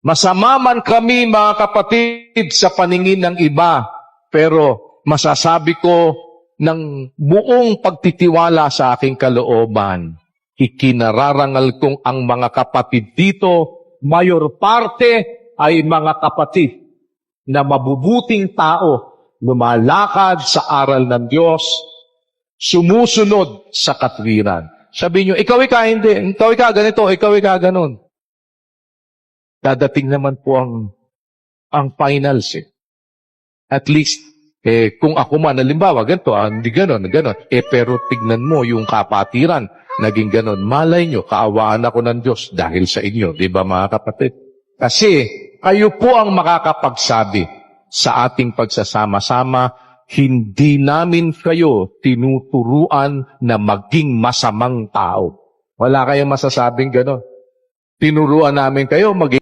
Masama man kami mga kapatid sa paningin ng iba, pero masasabi ko ng buong pagtitiwala sa aking kalooban, ikinararangal kong ang mga kapatid dito, mayor parte ay mga kapatid na mabubuting tao, lumalakad sa aral ng Diyos, sumusunod sa katwiran. Sabi nyo, ikaw ika, hindi. Ikaw ika, ganito. Ikaw ika, ganun. Dadating naman po ang, ang finals eh. At least, eh, kung ako man, halimbawa, ganito, ah, hindi ganon, ganon. Eh, pero tignan mo yung kapatiran, naging ganon. Malay nyo, kaawaan ako ng Diyos dahil sa inyo, di ba mga kapatid? Kasi, kayo po ang makakapagsabi sa ating pagsasama-sama, hindi namin kayo tinuturuan na maging masamang tao. Wala kayong masasabing ganon. Tinuruan namin kayo maging